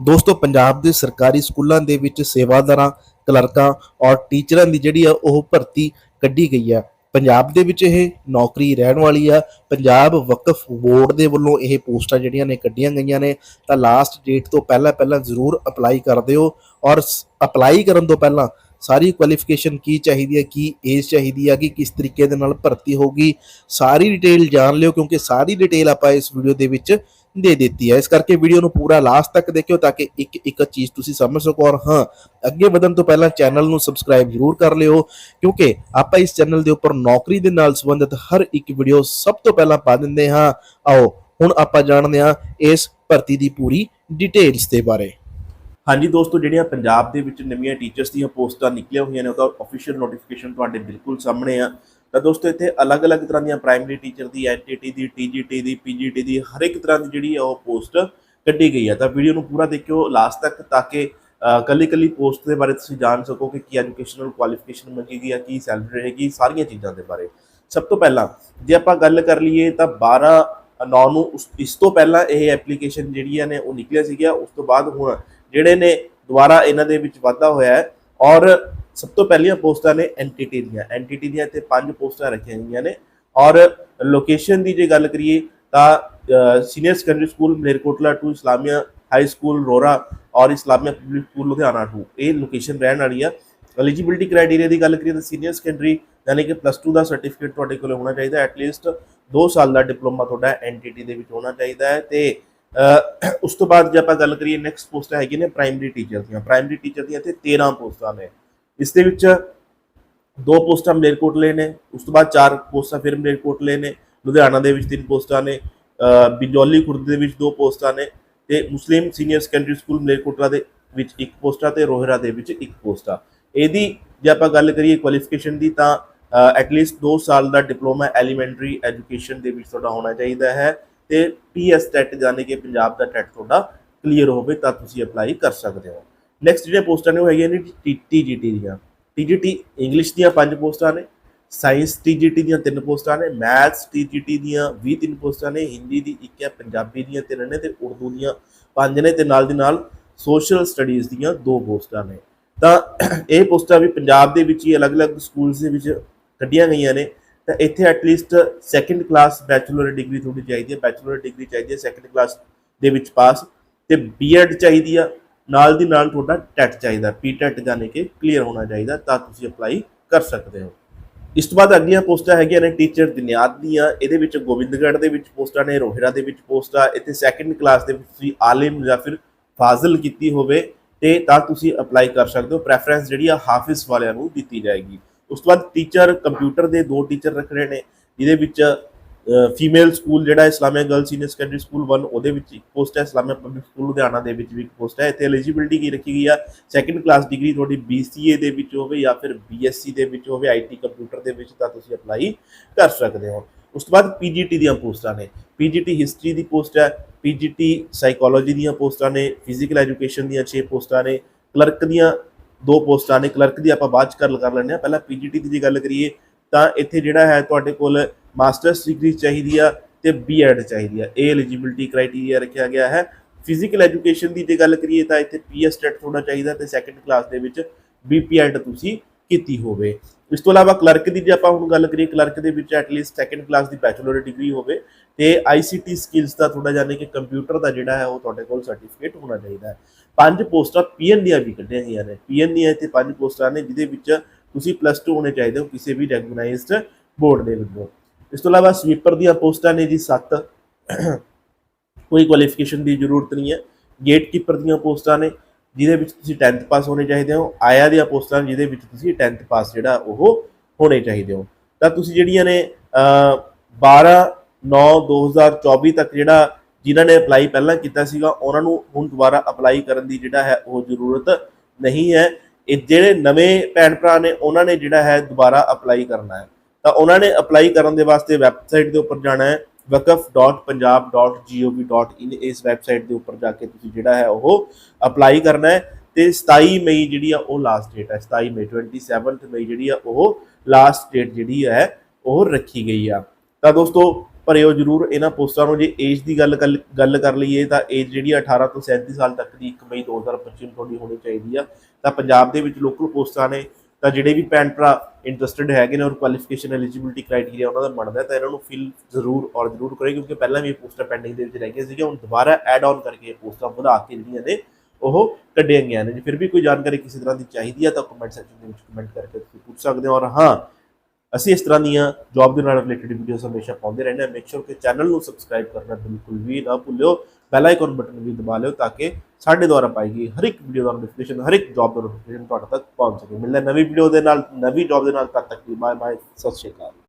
ਦੋਸਤੋ, ਪੰਜਾਬ ਦੇ ਸਰਕਾਰੀ ਸਕੂਲਾਂ ਦੇ ਵਿੱਚ ਸੇਵਾਦਾਰਾਂ, ਕਲਰਕਾਂ ਔਰ ਟੀਚਰਾਂ ਦੀ ਜਿਹੜੀ ਆ ਉਹ ਭਰਤੀ ਕੱਢੀ ਗਈ ਆ। ਪੰਜਾਬ ਦੇ ਵਿੱਚ ਇਹ ਨੌਕਰੀ ਰਹਿਣ ਵਾਲੀ ਆ। ਪੰਜਾਬ ਵਕਫ ਬੋਰਡ ਦੇ ਵੱਲੋਂ ਇਹ ਪੋਸਟਾਂ ਜਿਹੜੀਆਂ ਨੇ ਕੱਢੀਆਂ ਗਈਆਂ ਨੇ, ਤਾਂ ਲਾਸਟ ਡੇਟ ਤੋਂ ਪਹਿਲਾਂ ਪਹਿਲਾਂ ਜ਼ਰੂਰ ਅਪਲਾਈ ਕਰ ਦਿਓ ਔਰ ਅਪਲਾਈ ਕਰਨ ਤੋਂ ਪਹਿਲਾਂ ਸਾਰੀ ਕੁਆਲੀਫਿਕੇਸ਼ਨ ਕੀ ਚਾਹੀਦੀ ਹੈ ਕੀ ਏਜ ਚਾਹੀਦੀ ਹੈ ਕਿ ਕਿਸ ਤਰੀਕੇ ਦੇ ਨਾਲ ਭਰਤੀ ਹੋਗੀ ਸਾਰੀ ਡਿਟੇਲ ਜਾਣ ਲਿਓ ਕਿਉਂਕਿ ਸਾਰੀ ਡਿਟੇਲ ਆਪਾਂ ਇਸ ਵੀਡੀਓ ਦੇ ਵਿੱਚ ਦੇ ਦਿੱਤੀ ਹੈ। ਇਸ ਕਰਕੇ ਵੀਡੀਓ ਨੂੰ ਪੂਰਾ ਲਾਸਟ ਤੱਕ ਦੇਖਿਓ ਤਾਂ ਕਿ ਇੱਕ ਇੱਕ ਚੀਜ਼ ਤੁਸੀਂ ਸਮਝ ਸਕੋ ਔਰ ਹਾਂ, ਅੱਗੇ ਵਧਣ ਤੋਂ ਪਹਿਲਾਂ ਚੈਨਲ ਨੂੰ ਸਬਸਕ੍ਰਾਈਬ ਜ਼ਰੂਰ ਕਰ ਲਿਓ, ਕਿਉਂਕਿ ਆਪਾਂ ਇਸ ਚੈਨਲ ਦੇ ਉੱਪਰ ਨੌਕਰੀ ਦੇ ਨਾਲ ਸੰਬੰਧਿਤ ਹਰ ਇੱਕ ਵੀਡੀਓ ਸਭ ਤੋਂ ਪਹਿਲਾਂ ਪਾ ਦਿੰਦੇ ਹਾਂ। ਆਓ, ਹੁਣ ਆਪਾਂ ਜਾਣਦੇ ਹਾਂ ਇਸ ਭਰਤੀ ਦੀ ਪੂਰੀ ਡਿਟੇਲਸ ਦੇ ਬਾਰੇ। ਹਾਂਜੀ ਦੋਸਤੋ, ਜਿਹੜੀਆਂ ਪੰਜਾਬ ਦੇ ਵਿੱਚ ਨਵੀਆਂ ਟੀਚਰਸ ਦੀਆਂ ਪੋਸਟਾਂ ਨਿਕਲੀਆਂ ਹੋਈਆਂ ਨੇ ਉਹਦਾ ਅਫੀਸ਼ੀਅਲ ਨੋਟੀਫਿਕੇਸ਼ਨ ਤੁਹਾਡੇ ਬਿਲਕੁਲ ਸਾਹਮਣੇ ਆ। ਤਾਂ ਦੋਸਤੋ, ਇੱਥੇ ਅਲੱਗ-ਅਲੱਗ ਤਰ੍ਹਾਂ ਦੀਆਂ ਪ੍ਰਾਇਮਰੀ ਟੀਚਰ ਦੀ ਐਨਟੀਟੀ ਦੀ ਟੀਜੀਟੀ ਦੀ ਪੀਜੀਟੀ ਦੀ ਹਰ ਇੱਕ ਤਰ੍ਹਾਂ ਦੀ ਜਿਹੜੀ ਆ ਉਹ ਪੋਸਟ ਕੱਢੀ ਗਈ ਹੈ ਤਾਂ ਵੀਡੀਓ ਨੂੰ ਪੂਰਾ ਦੇਖਿਓ ਲਾਸਟ ਤੱਕ ਤਾਂ ਕਿ ਕੱਲੀ-ਕੱਲੀ ਪੋਸਟ ਦੇ ਬਾਰੇ ਤੁਸੀਂ ਜਾਣ ਸਕੋ ਕਿ ਕੀ ਐਜੂਕੇਸ਼ਨਲ ਕੁਆਲੀਫਿਕੇਸ਼ਨ ਮੰਗੀ ਗਈ ਹੈ ਕੀ ਸੈਲਰੀ ਰਹੇਗੀ, ਸਾਰੀਆਂ ਚੀਜ਼ਾਂ ਦੇ ਬਾਰੇ। ਸਭ ਤੋਂ ਪਹਿਲਾਂ ਜੇ ਆਪਾਂ ਗੱਲ ਕਰ ਲਈਏ ਤਾਂ 12 9 ਨੂੰ ਉਸ- ਇਸ ਤੋਂ ਪਹਿਲਾਂ ਇਹ ਐਪਲੀਕੇਸ਼ਨ ਜਿਹੜੀਆਂ ਨੇ ਉਹ ਨਿਕਲਿਆ ਸੀਗਾ ਉਸ ਤੋਂ ਬਾਅਦ ਹੁਣ ਜਿਹੜੇ ਨੇ ਦੁਬਾਰਾ ਇਹਨਾਂ ਦੇ ਵਿੱਚ ਵਾਧਾ ਹੋਇਆ ਹੈ ਔਰ ਸਭ ਤੋਂ ਪਹਿਲੀਆਂ ਪੋਸਟਾਂ ਨੇ ਐਨਟੀਟੀ ਦੀਆਂ। ਐਨਟੀਟੀ ਦੀਆਂ ਇੱਥੇ ਪੰਜ ਪੋਸਟਾਂ ਰੱਖੀਆਂ ਗਈਆਂ ਨੇ। ਔਰ ਲੋਕੇਸ਼ਨ ਦੀ ਜੇ ਗੱਲ ਕਰੀਏ ਤਾਂ senior secondary school Malerkotla two, Islamia high school Rora ਔਰ Islamia public school Ludhiana two. ਇਹ ਲੋਕੇਸ਼ਨ ਰਹਿਣ ਵਾਲੀ ਆ ਐਲੀਜੀਬਿਲਟੀ ਕ੍ਰਾਈਟੇਰੀਆ ਦੀ ਗੱਲ ਕਰੀਏ ਤਾਂ ਸੀਨੀਅਰ ਸੈਕੰਡਰੀ ਯਾਨੀ ਕਿ ਪਲੱਸ 2 ਦਾ ਸਰਟੀਫਿਕੇਟ ਤੁਹਾਡੇ ਕੋਲ ਹੋਣਾ ਚਾਹੀਦਾ। ਐਟਲੀਸਟ 2 ਸਾਲ ਦਾ ਡਿਪਲੋਮਾ ਤੁਹਾਡਾ ਐਨਟੀਟੀ ਦੇ ਵਿੱਚ ਹੋਣਾ ਚਾਹੀਦਾ ਹੈ ਤੇ ਉਸ ਤੋਂ ਬਾਅਦ ਜੇ ਆਪਾਂ ਗੱਲ ਕਰੀਏ ਨੈਕਸਟ ਪੋਸਟਾਂ ਹੈਗੀਆਂ ਨੇ ਪ੍ਰਾਇਮਰੀ ਟੀਚਰ ਦੀਆਂ। ਪ੍ਰਾਇਮਰੀ ਟੀਚਰ ਦੀਆਂ ਤੇ 13 ਪੋਸਟਾਂ ਨੇ। ਇਸ ਦੇ ਵਿੱਚ ਦੋ ਪੋਸਟਾਂ ਮਲੇਰਕੋਟਲੇ ਨੇ ਉਸ ਤੋਂ ਬਾਅਦ ਚਾਰ ਪੋਸਟਾਂ ਫਿਰ ਮਲੇਰਕੋਟਲੇ ਨੇ ਲੁਧਿਆਣਾ ਦੇ ਵਿੱਚ ਤਿੰਨ ਪੋਸਟਾਂ ਨੇ ਅਹ, ਬਿਜੌਲੀ ਖੁਰਦ ਦੇ ਵਿੱਚ ਦੋ ਪੋਸਟਾਂ ਨੇ ਤੇ Muslim senior secondary school Malerkotla ਦੇ ਵਿੱਚ ਇੱਕ ਪੋਸਟਾਂ ਤੇ ਰੋਹਿਰਾ ਦੇ ਵਿੱਚ ਇੱਕ ਪੋਸਟਾਂ ਇਹਦੀ ਜੇ ਆਪਾਂ ਗੱਲ ਕਰੀਏ ਕੁਆਲੀਫਿਕੇਸ਼ਨ ਦੀ ਤਾਂ ਐਟਲੀਸਟ 2 ਸਾਲ ਦਾ ਡਿਪਲੋਮਾ ਐਲੀਮੈਂਟਰੀ ਐਜੂਕੇਸ਼ਨ ਦੇ ਵਿੱਚ ਤੁਹਾਡਾ ਹੋਣਾ ਚਾਹੀਦਾ ਹੈ ਤੇ ਪੀਐਸ ਟੈਟ ਜਾਨੀ ਕਿ ਪੰਜਾਬ ਦਾ ਟੈਟ ਤੁਹਾਡਾ ਕਲੀਅਰ ਹੋਵੇ ਤਾਂ ਤੁਸੀਂ ਅਪਲਾਈ ਕਰ ਸਕਦੇ ਹੋ। ਨੈਕਸਟ ਜਿਹੜੀਆਂ ਪੋਸਟਾਂ ਨੇ ਉਹ ਹੈਗੀਆਂ ਨੇ ਟੀਜੀਟੀ ਦੀਆਂ। ਟੀਜੀਟੀ ਇੰਗਲਿਸ਼ ਦੀਆਂ ਪੰਜ ਪੋਸਟਾਂ ਨੇ ਸਾਇੰਸ ਟੀਜੀਟੀ ਦੀਆਂ ਤਿੰਨ ਪੋਸਟਾਂ ਨੇ ਮੈਥਸ ਟੀਜੀਟੀ ਦੀਆਂ 20 ਤਿੰਨ ਪੋਸਟਾਂ ਨੇ ਹਿੰਦੀ ਦੀ ਇੱਕ ਹੈ, ਪੰਜਾਬੀ ਦੀਆਂ ਤਿੰਨ ਨੇ ਤੇ ਉਰਦੂ ਦੀਆਂ ਪੰਜ ਨੇ ਤੇ ਨਾਲ ਦੀ ਨਾਲ ਸੋਸ਼ਲ ਸਟੱਡੀਜ਼ ਦੀਆਂ ਦੋ ਪੋਸਟਾਂ ਨੇ। ਤਾਂ ਇਹ ਪੋਸਟਾਂ ਵੀ ਪੰਜਾਬ ਦੇ ਵਿੱਚ ਹੀ ਅਲੱਗ-ਅਲੱਗ ਸਕੂਲਸ ਦੇ ਵਿੱਚ ਕੱਢੀਆਂ ਗਈਆਂ ਨੇ। ਤਾਂ ਇੱਥੇ at least second class bachelor degree ਤੁਹਾਡੀ ਚਾਹੀਦੀ ਹੈ ਬੈਚਲਰ ਡਿਗਰੀ ਚਾਹੀਦੀ ਹੈ ਸੈਕੰਡ ਕਲਾਸ ਦੇ ਵਿੱਚ ਪਾਸ ਤੇ ਬੀਐਡ ਚਾਹੀਦੀ ਆ। ਨਾਲ ਦੀ ਨਾਲ ਤੁਹਾਡਾ ਟੈਟ ਚਾਹੀਦਾ, ਪੀ ਟੈਟ ਜਾਣੇ ਕਿ ਕਲੀਅਰ ਹੋਣਾ ਚਾਹੀਦਾ ਤਾਂ ਤੁਸੀਂ ਅਪਲਾਈ ਕਰ ਸਕਦੇ ਹੋ। ਇਸ ਤੋਂ ਬਾਅਦ ਅਗਲੀਆਂ ਪੋਸਟਾਂ ਹੈਗੀਆਂ ਨੇ ਟੀਚਰ ਦਿਨਿਆਦ ਦੀਆਂ, ਇਹਦੇ ਵਿੱਚ ਗੋਬਿੰਦਗੜ੍ਹ ਦੇ ਵਿੱਚ ਪੋਸਟਾਂ ਨੇ, ਰੋਹਿਰਾ ਦੇ ਵਿੱਚ ਪੋਸਟਾਂ, ਇੱਥੇ ਸੈਕੰਡ ਕਲਾਸ ਦੇ ਵਿੱਚ ਤੁਸੀਂ ਆਲਿਮ ਜਾਂ ਫਿਰ ਫਾਜ਼ਲ ਕੀਤੀ ਹੋਵੇ ਤੇ ਤਾਂ ਤੁਸੀਂ ਅਪਲਾਈ ਕਰ ਸਕਦੇ ਹੋ। ਪ੍ਰੈਫਰੈਂਸ ਜਿਹੜੀ ਆ ਹਾਫਿਜ਼ ਵਾਲਿਆਂ ਨੂੰ ਦਿੱਤੀ ਜਾਏਗੀ। ਉਸ ਤੋਂ ਬਾਅਦ ਟੀਚਰ ਕੰਪਿਊਟਰ ਦੇ ਦੋ ਟੀਚਰ ਰੱਖਣੇ ਨੇ, ਜਿਹਦੇ ਵਿੱਚ ਫੀਮੇਲ ਸਕੂਲ ਜਿਹੜਾ Islamia girl senior secondary school 1 ਉਹਦੇ ਵਿੱਚ ਇੱਕ ਪੋਸਟ ਹੈ, ਇਸਲਾਮੀਆ ਪਬਲਿਕ ਸਕੂਲ ਲੁਧਿਆਣਾ ਦੇ ਵਿੱਚ ਵੀ ਇੱਕ ਪੋਸਟ ਹੈ। ਇੱਥੇ ਐਲੀਜੀਬਿਲਟੀ ਕੀ ਰੱਖੀ ਗਈ ਆ? ਸੈਕੰਡ ਕਲਾਸ ਡਿਗਰੀ ਤੁਹਾਡੀ BCA ਦੇ ਵਿੱਚ ਹੋਵੇ ਜਾਂ ਫਿਰ BSc ਦੇ ਵਿੱਚ ਹੋਵੇ IT ਕੰਪਿਊਟਰ ਦੇ ਵਿੱਚ ਤਾਂ ਤੁਸੀਂ ਅਪਲਾਈ ਕਰ ਸਕਦੇ ਹੋ। ਉਸ ਤੋਂ ਬਾਅਦ PGT ਦੀਆਂ ਪੋਸਟਾਂ ਨੇ। PGT ਹਿਸਟਰੀ ਦੀ ਪੋਸਟ ਹੈ PGT ਸਾਈਕੋਲੋਜੀ ਦੀਆਂ ਪੋਸਟਾਂ ਨੇ ਫਿਜ਼ੀਕਲ ਐਜੂਕੇਸ਼ਨ ਦੀਆਂ 6 ਪੋਸਟਾਂ ਨੇ ਕਲਰਕ ਦੀਆਂ ਦੋ ਪੋਸਟਾਂ ਨੇ। ਕਲਰਕ ਦੀ ਆਪਾਂ ਬਾਅਦ ਚ ਗੱਲ ਕਰ ਲੈਂਦੇ ਆ ਪਹਿਲਾਂ ਪੀਜੀਟੀ ਦੀ ਜੇ ਗੱਲ ਕਰੀਏ, ਤਾਂ ਇੱਥੇ ਜਿਹੜਾ ਹੈ ਤੁਹਾਡੇ ਕੋਲ ਮਾਸਟਰਸ ਡਿਗਰੀ ਚਾਹੀਦੀ ਆ ਤੇ ਬੀਐਡ ਚਾਹੀਦੀ ਆ। ਇਹ ਐਲੀਜੀਬਿਲਟੀ ਕ੍ਰਾਈਟੇਰੀਆ ਰੱਖਿਆ ਗਿਆ ਹੈ। ਫਿਜ਼ੀਕਲ ਐਜੂਕੇਸ਼ਨ ਦੀ ਜੇ ਗੱਲ ਕਰੀਏ ਤਾਂ ਇੱਥੇ ਪੀਐਸ ਟੈਟ ਹੋਣਾ ਚਾਹੀਦਾ ਤੇ ਸੈਕੰਡ ਕਲਾਸ ਦੇ ਵਿੱਚ ਬੀਪੀਐਡ ਤੁਸੀਂ ਕੀਤੀ ਹੋਵੇ। ਇਸ ਤੋਂ ਇਲਾਵਾ ਕਲਰਕ ਦੀ ਜੇ ਆਪਾਂ ਹੁਣ ਗੱਲ ਕਰੀਏ ਕਲਰਕ ਦੇ ਵਿੱਚ ਐਟਲੀਸਟ ਸੈਕੰਡ ਕਲਾਸ ਦੀ ਬੈਚਲਰ ਡਿਗਰੀ ਹੋਵੇ ਤੇ ਆਈਸੀਟੀ ਸਕਿੱਲਸ ਦਾ ਥੋੜਾ ਜਾਣੇ ਕਿ ਕੰਪਿਊਟਰ ਦਾ ਜਿਹੜਾ ਹੈ ਉਹ ਤੁਹਾਡੇ ਕੋਲ ਸਰਟੀਫਿਕੇਟ ਹੋਣਾ ਚਾਹੀਦਾ ਹੈ। ਪੰਜ ਪੋਸਟਾਂ ਪੀਐਨ ਦੀਆਂ ਵੀ ਕੱਢੀਆਂ ਗਈਆਂ ਨੇ। ਪੀਐਨ ਦੀਆਂ ਇੱਥੇ ਪੰਜ ਪੋਸਟਾਂ ਨੇ ਜਿਹਦੇ ਵਿੱਚ ਤੁਸੀਂ ਪਲੱਸ 2 ਹੋਣੇ ਚਾਹੀਦੇ ਹੋ ਕਿਸੇ ਵੀ ਰੈਕਗਨਾਈਜ਼ਡ ਬੋਰਡ ਦੇ ਵਿੱਚੋਂ ਇਸ ਤੋਂ ਇਲਾਵਾ ਸਵੀਪਰ ਦੀਆਂ ਪੋਸਟਾਂ ਨੇ ਜੀ 7 ਕੋਈ ਕੁਆਲੀਫਿਕੇਸ਼ਨ ਦੀ ਜ਼ਰੂਰਤ ਨਹੀਂ ਹੈ। ਗੇਟਕੀਪਰ ਦੀਆਂ ਪੋਸਟਾਂ ਨੇ ਜਿਹਦੇ ਵਿੱਚ ਤੁਸੀਂ 10th ਪਾਸ ਹੋਣੇ ਚਾਹੀਦੇ ਹੋ। ਆਇਆ ਦੀਆਂ ਪੋਸਟਾਂ ਜਿਹਦੇ ਵਿੱਚ ਤੁਸੀਂ 10th ਪਾਸ ਜਿਹੜਾ ਉਹ ਹੋਣੇ ਚਾਹੀਦੇ ਹੋ। ਤਾਂ ਤੁਸੀਂ ਜਿਹੜੀਆਂ ਨੇ ਅਹ, 12 9 2024 ਤੱਕ ਜਿਹੜਾ ਜਿਨ੍ਹਾਂ ਨੇ ਅਪਲਾਈ ਪਹਿਲਾਂ ਕੀਤਾ ਸੀਗਾ ਉਹਨਾਂ ਨੂੰ ਹੁਣ ਦੁਬਾਰਾ ਅਪਲਾਈ ਕਰਨ ਦੀ ਜਿਹੜਾ ਹੈ ਉਹ ਜ਼ਰੂਰਤ ਨਹੀਂ ਹੈ। ਇਹ ਜਿਹੜੇ ਨਵੇਂ ਭੈਣ ਭਰਾ ਨੇ ਉਹਨਾਂ ਨੇ ਜਿਹੜਾ ਹੈ ਦੁਬਾਰਾ ਅਪਲਾਈ ਕਰਨਾ ਹੈ। ਤਾਂ ਉਹਨਾਂ ਨੇ ਅਪਲਾਈ ਕਰਨ ਦੇ ਵਾਸਤੇ ਵੈਬਸਾਈਟ ਦੇ ਉੱਪਰ ਜਾਣਾ ਹੈ wakaf.punjab.gov.in ਇਸ ਵੈਬਸਾਈਟ ਦੇ ਉੱਪਰ ਜਾ ਕੇ ਤੁਸੀਂ ਜਿਹੜਾ ਹੈ ਉਹ ਅਪਲਾਈ ਕਰਨਾ ਹੈ ਤੇ 27 ਮਈ ਜਿਹੜੀ ਆ ਉਹ ਲਾਸਟ ਡੇਟ ਹੈ 27 ਮਈ 27th ਮਈ ਜਿਹੜੀ ਆ ਉਹ ਲਾਸਟ ਡੇਟ ਜਿਹੜੀ ਹੈ ਉਹ ਰੱਖੀ ਗਈ ਆ ਤਾਂ ਦੋਸਤੋ ਭਰਿਓ ਜਰੂਰ ਇਹਨਾਂ ਪੋਸਟਾਂ ਨੂੰ ਜੇ ਏਜ ਦੀ ਗੱਲ ਗੱਲ- ਗੱਲ ਕਰ ਲਈਏ ਤਾਂ ਏਜ ਜਿਹੜੀ ਆ 18 ਤੋਂ 37 ਸਾਲ ਤੱਕ ਦੀ 1 ਮਈ 2025 ਨੂੰ ਤੁਹਾਡੀ ਹੋਣੀ ਚਾਹੀਦੀ ਆ ਤਾਂ ਪੰਜਾਬ ਦੇ ਵਿੱਚ ਲੋਕਲ ਪੋਸਟਾਂ ਨੇ ਤਾਂ ਜਿਹੜੇ ਵੀ ਭੈਣ ਭਰਾ ਇੰਟਰਸਟਿਡ ਹੈਗੇ ਨੇ ਔਰ ਕੁਆਲੀਫਿਕੇਸ਼ਨ ਐਲੀਜੀਬਿਲਿਟੀ ਕ੍ਰਾਈਟੇਰੀਆ ਉਹਨਾਂ ਦਾ ਬਣਦਾ ਤਾਂ ਇਹਨਾਂ ਨੂੰ ਫਿਲ ਜ਼ਰੂਰ ਔਰ ਜ਼ਰੂਰ ਕਰੇ ਕਿਉਂਕਿ ਪਹਿਲਾਂ ਵੀ ਇਹ ਪੋਸਟਾਂ ਪੈਂਡਿੰਗ ਦੇ ਵਿੱਚ ਰਹਿ ਗਈਆਂ ਸੀਗੀਆਂ, ਹੁਣ ਦੁਬਾਰਾ ਐਡ ਆਨ ਕਰਕੇ ਇਹ ਪੋਸਟਾਂ ਵਧਾ ਕੇ ਜਿਹੜੀਆਂ ਨੇ, ਉਹ ਕੱਢੀਆਂ ਗਈਆਂ ਨੇ। ਜੇ ਫਿਰ ਵੀ ਕੋਈ ਜਾਣਕਾਰੀ ਕਿਸੇ ਤਰ੍ਹਾਂ ਦੀ ਚਾਹੀਦੀ ਹੈ ਤਾਂ ਕਮੈਂਟ ਸੈਕਸ਼ਨ ਦੇ ਵਿੱਚ ਕਮੈਂਟ ਕਰਕੇ ਤੁਸੀਂ ਪੁੱਛ ਸਕਦੇ ਹੋ। ਔਰ ਹਾਂ ਅਸੀਂ ਇਸ ਤਰ੍ਹਾਂ ਦੀਆਂ ਜੌਬ ਦੇ ਨਾਲ ਰਿਲੇਟਡ ਵੀਡੀਓਜ਼ ਹਮੇਸ਼ਾ ਪਾਉਂਦੇ ਰਹਿੰਦੇ ਹਾਂ। ਮੇਕ ਸ਼ੋਰ ਕਿ ਚੈਨਲ ਨੂੰ ਸਬਸਕ੍ਰਾਈਬ ਕਰਨਾ ਬਿਲਕੁਲ ਵੀ ਨਾ ਭੁੱਲਿਓ। ਬੈਲ ਆਈਕਨ ਬਟਨ ਵੀ ਦਬਾ ਲਿਓ ਤਾਂ ਕਿ ਸਾਡੇ ਦੁਆਰਾ ਪਾਈ ਗਈ ਹਰ ਇੱਕ ਵੀਡੀਓ ਦਾ ਨੋਟੀਫਿਕੇਸ਼ਨ ਹਰ ਇੱਕ ਜੌਬ ਦਾ ਨੋਟੀਫਿਕੇਸ਼ਨ ਤੁਹਾਡੇ ਤੱਕ ਪਹੁੰਚ ਸਕੇ। ਮਿਲਦਾ ਨਵੀਂ ਵੀਡੀਓ ਦੇ ਨਾਲ, ਨਵੀਂ ਜੌਬ ਦੇ ਨਾਲ, ਤਦ ਤੱਕ ਬਾਏ ਬਾਏ ਸਤਿ ਸ਼੍ਰੀ ਅਕਾਲ।